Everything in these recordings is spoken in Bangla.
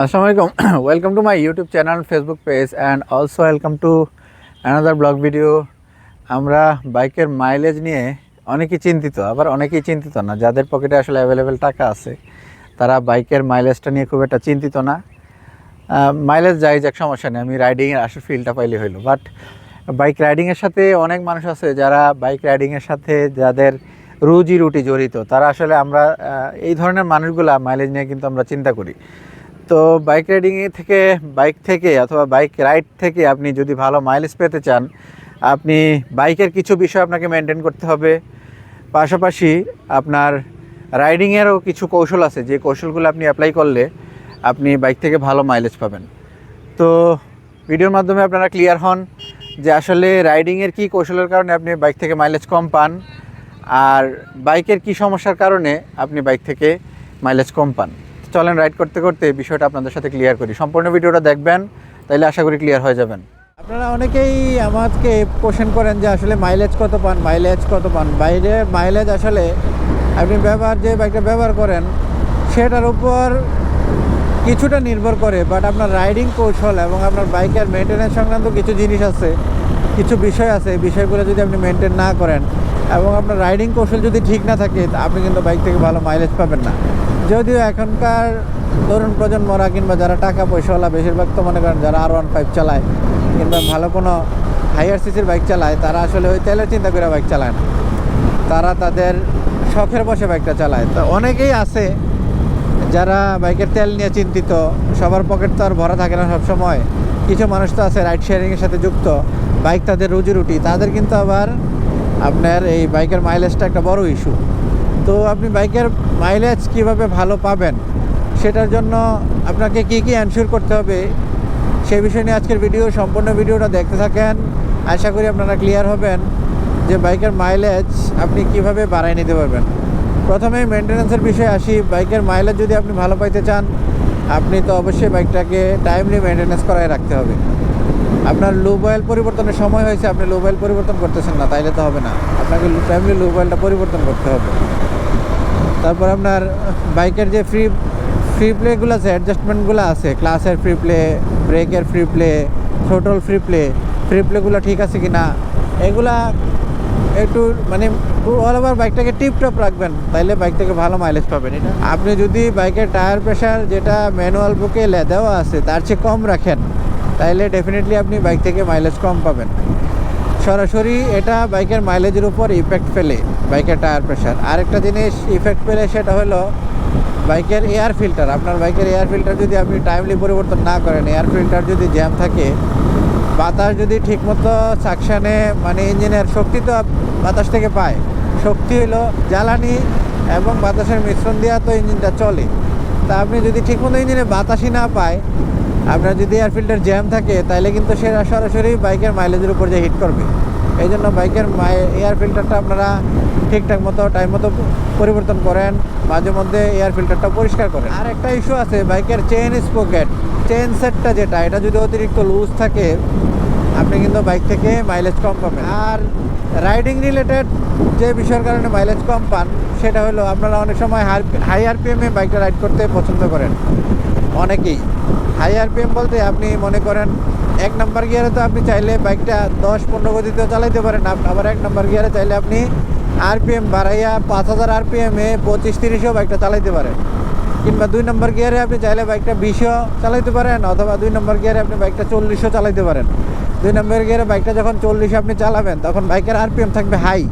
Assalamualaikum. welcome to my YouTube channel, Facebook page, and also welcome to another blog video. আমরা বাইকের মাইলেজ নিয়ে অনেকেই চিন্তিত আবার অনেকেই চিন্তিত না। যাদের পকেটে আসলে অ্যাভেলেবেল টাকা আছে তারা বাইকের মাইলেজটা নিয়ে খুব একটা চিন্তিত না। মাইলেজ যাই যাক সমস্যা নেই। আমি রাইডিংয়ের আসল ফিলটা পাইলে হইল। বাট বাইক রাইডিংয়ের সাথে অনেক মানুষ আছে যারা বাইক রাইডিংয়ের সাথে যাদের রুজি রুটি জড়িত তারা আসলে আমরা এই ধরনের মানুষগুলা মাইলেজ নিয়ে কিন্তু আমরা চিন্তা করি। তো বাইক রাইডিং থেকে বাইক থেকে অথবা বাইক রাইড থেকে আপনি যদি ভালো মাইলেজ পেতে চান, আপনি বাইকের কিছু বিষয় আপনাকে মেনটেন করতে হবে। পাশাপাশি আপনার রাইডিংয়েরও কিছু কৌশল আছে, যে কৌশলগুলো আপনি অ্যাপ্লাই করলে আপনি বাইক থেকে ভালো মাইলেজ পাবেন। তো ভিডিওর মাধ্যমে আপনারা ক্লিয়ার হন যে আসলে রাইডিংয়ের কী কৌশলের কারণে আপনি বাইক থেকে মাইলেজ কম পান, আর বাইকের কি সমস্যার কারণে আপনি বাইক থেকে মাইলেজ কম পান। চলেন রাইড করতে করতে এই বিষয়টা আপনাদের সাথে ক্লিয়ার করি। সম্পূর্ণ ভিডিওটা দেখবেন, তাইলে আশা করি ক্লিয়ার হয়ে যাবেন। আপনারা অনেকেই আমাকে কোশ্চেন করেন যে আসলে মাইলেজ কত পান? মাইলেজ কত পান? বাইরে মাইলেজ আসলে আপনি ব্যবহার যে বাইকটা ব্যবহার করেন, সেটার উপর কিছুটা নির্ভর করে বাট আপনার রাইডিং কৌশল এবং আপনার বাইকের মেনটেন্যান্স সংক্রান্ত কিছু জিনিস আছে, কিছু বিষয় আছে, এই বিষয়গুলো যদি আপনি মেনটেন না করেন এবং আপনার রাইডিং কৌশল যদি ঠিক না থাকে আপনি কিন্তু বাইক থেকে ভালো মাইলেজ পাবেন না। যদিও এখনকার তরুণ প্রজন্মরা কিংবা যারা টাকা পয়সাওয়ালা বেশিরভাগ তো মনে করেন যারা আর ওয়ান ফাইভ চালায়, কিংবা ভালো কোনো হাইয়ার সিসির বাইক চালায়, তারা আসলে ওই তেলের চিন্তা করে বাইক চালায় না। তারা তাদের শখের বসে বাইকটা চালায়। তো অনেকেই আছে যারা বাইকের তেল নিয়ে চিন্তিত, সবার পকেট তো আর ভরা থাকে না সবসময়। কিছু মানুষ তো আছে রাইড শেয়ারিংয়ের সাথে যুক্ত বাইক তাদের রুজি রুটি তাদের কিন্তু আবার আপনার এই বাইকের মাইলেজটা একটা বড় ইস্যু তো আপনি বাইকের মাইলেজ কীভাবে ভালো পাবেন? সেটার জন্য আপনাকে কি কি অ্যানশিওর করতে হবে? সেই বিষয় নিয়ে আজকের ভিডিও সম্পূর্ণ ভিডিওটা দেখতে থাকেন। আশা করি আপনারা ক্লিয়ার হবেন যে বাইকের মাইলেজ আপনি কীভাবে বাড়ায় নিতে পারবেন। প্রথমে মেনটেন্যান্সের বিষয়ে আসি। বাইকের মাইলেজ যদি আপনি ভালো পাইতে চান, আপনি তো অবশ্যই বাইকটাকে টাইমলি মেনটেন্যান্স করায় রাখতে হবে। আপনার লুব অয়েল পরিবর্তনের সময় হয়েছে, আপনি লুব অয়েল পরিবর্তন করতেছেন না, তাইলে তো হবে না। আপনাকে টাইমলি লুব অয়েলটা পরিবর্তন করতে হবে। তারপর আপনার, বাইকের যে ফ্রি ফ্রি প্লেগুলো আছে অ্যাডজাস্টমেন্টগুলো আছে ক্লাসের ফ্রি প্লে ব্রেকের free play throttle free play free প্লেগুলো ঠিক আছে কি না এগুলা একটু মানে অল ওভার বাইকটাকে টিপটপ রাখবেন, তাইলে বাইক থেকে ভালো মাইলেজ পাবেন। এটা আপনি যদি বাইকের টায়ার প্রেশার যেটা ম্যানুয়াল বুকে দেওয়া আছে, তার চেয়ে কম রাখেন। তাইলে ডেফিনেটলি আপনি বাইক থেকে মাইলেজ কম পাবেন। সরাসরি এটা বাইকের মাইলেজের উপর ইফেক্ট ফেলে বাইকের টায়ার প্রেশার আরেকটা জিনিস ইফেক্ট ফেলে সেটা হলো বাইকের এয়ার ফিল্টার আপনার বাইকের এয়ার ফিল্টার যদি আপনি টাইমলি পরিবর্তন না করেন এয়ার ফিল্টার যদি জ্যাম থাকে, বাতাস যদি ঠিকমতো সাকশানে মানে ইঞ্জিনের শক্তি তো বাতাস থেকে পায়। শক্তি হলো জ্বালানি এবং বাতাসের মিশ্রণ দেওয়া তো ইঞ্জিনটা চলে। তা আপনি যদি ঠিকমতো ইঞ্জিনে বাতাসই না পায় আপনার যদি এয়ার ফিল্টার জ্যাম থাকে তাহলে কিন্তু সেটা সরাসরি বাইকের মাইলেজের উপর যে হিট করবে। এই জন্য বাইকের মাই এয়ার ফিল্টারটা আপনারা ঠিকঠাক মতো টাইম মতো পরিবর্তন করেন, মাঝে মধ্যে এয়ার ফিল্টারটা পরিষ্কার করেন। আর একটা ইস্যু আছে বাইকের চেইন স্পকেট চেন সেটটা যেটা, এটা যদি অতিরিক্ত লুজ থাকে, আপনি কিন্তু বাইক থেকে মাইলেজ কম পাবেন। আর রাইডিং রিলেটেড যে বিষয়ের কারণে মাইলেজ কম পান, সেটা হলো আপনারা অনেক সময় হাই আরপিএমে বাইকটা রাইড করতে পছন্দ করেন। অনেকেই। হাই আরপিএম বলতে আপনি মনে করেন এক নাম্বার গিয়ারে তো আপনি চাইলে বাইকটা দশ পনেরো গতিতেও চালাইতে পারেন। আবার এক নাম্বার গিয়ারে চাইলে আপনি আরপিএম বাড়াইয়া পাঁচ হাজার আরপিএমে পঁচিশ তিরিশও বাইকটা চালাইতে পারেন। কিংবা দুই নম্বর গিয়ারে আপনি চাইলে বাইকটা বিশও চালাইতে পারেন, অথবা দুই নম্বর গিয়ারে আপনি বাইকটা চল্লিশও চালাইতে পারেন। দুই নম্বর গিয়ারে বাইকটা যখন চল্লিশে আপনি চালাবেন, তখন বাইকের আরপিএম থাকবে high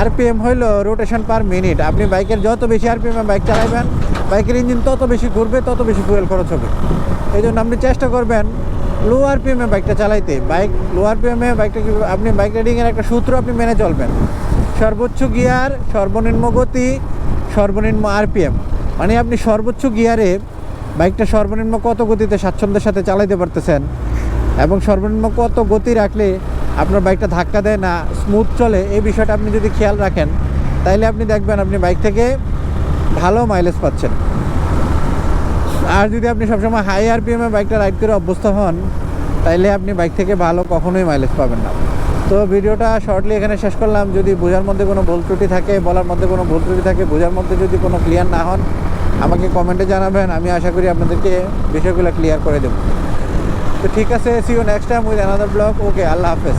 RPM wheel rotation per minute আপনি বাইকের যত বেশি আরপিএমে বাইক চালাবেন বাইকের ইঞ্জিন তত বেশি ঘুরবে, তত বেশি ফুয়েল খরচ হবে। এই জন্য আপনি চেষ্টা করবেন লো আরপিএমে বাইকটা চালাইতে। বাইক লো আরপিএমে বাইকটা আপনি বাইক রাইডিংয়ের একটা সূত্র আপনি মেনে চলবেন। সর্বোচ্চ গিয়ার, সর্বনিম্ন গতি, সর্বনিম্ন আরপিএম। মানে আপনি সর্বোচ্চ গিয়ারে বাইকটা সর্বনিম্ন কত গতিতে স্বাচ্ছন্দ্যের সাথে চালাইতে পারতেছেন এবং সর্বনিম্ন কত গতি রাখলে আপনার বাইকটা ধাক্কা দেয় না স্মুথ চলে, এই বিষয়টা আপনি যদি খেয়াল রাখেন, তাইলে আপনি দেখবেন আপনি বাইক থেকে ভালো মাইলেজ পাচ্ছেন। আর যদি আপনি সবসময় হাই আরপিএমে বাইকটা রাইড করে অভ্যস্ত হন, তাইলে আপনি বাইক থেকে ভালো কখনোই মাইলেজ পাবেন না। তো ভিডিওটা শর্টলি এখানে শেষ করলাম। যদি বোঝার মধ্যে কোনো ভুল ত্রুটি থাকে, বলার মধ্যে কোনো ভুল ত্রুটি থাকে, বোঝার মধ্যে যদি কোনো ক্লিয়ার না হন, আমাকে কমেন্টে জানাবেন। আমি আশা করি আপনাদেরকে বিষয়গুলো ক্লিয়ার করে দেবো। তো ঠিক আছে see you next time with another blog okay আল্লাহ হাফেজ।